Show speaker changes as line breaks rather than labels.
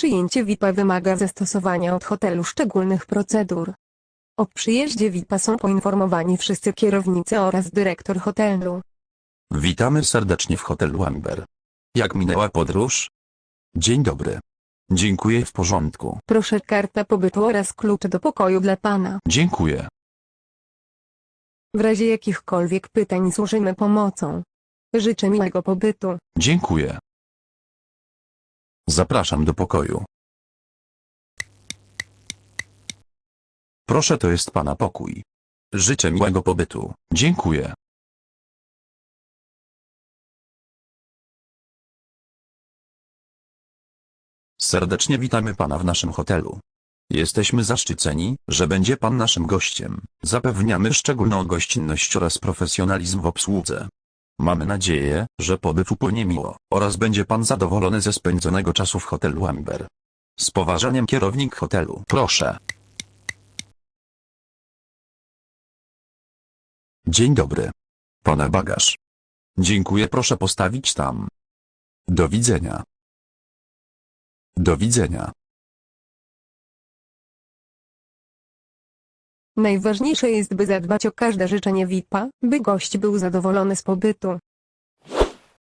Przyjęcie VIP-a wymaga zastosowania od hotelu szczególnych procedur. O przyjeździe VIP-a są poinformowani wszyscy kierownicy oraz dyrektor hotelu.
Witamy serdecznie w hotelu Amber. Jak minęła podróż? Dzień dobry. Dziękuję w porządku.
Proszę karta pobytu oraz klucze do pokoju dla pana.
Dziękuję.
W razie jakichkolwiek pytań służymy pomocą. Życzę miłego pobytu.
Dziękuję. Zapraszam do pokoju. Proszę, to jest pana pokój. Życzę miłego pobytu. Dziękuję. Serdecznie witamy pana w naszym hotelu. Jesteśmy zaszczyceni, że będzie pan naszym gościem. Zapewniamy szczególną gościnność oraz profesjonalizm w obsłudze. Mamy nadzieję, że pobyt upłynie miło oraz będzie pan zadowolony ze spędzonego czasu w hotelu Amber. Z poważaniem kierownik hotelu. Proszę. Dzień dobry. Pana bagaż. Dziękuję, proszę postawić tam. Do widzenia. Do widzenia.
Najważniejsze jest by zadbać o każde życzenie VIP-a, by gość był zadowolony z pobytu.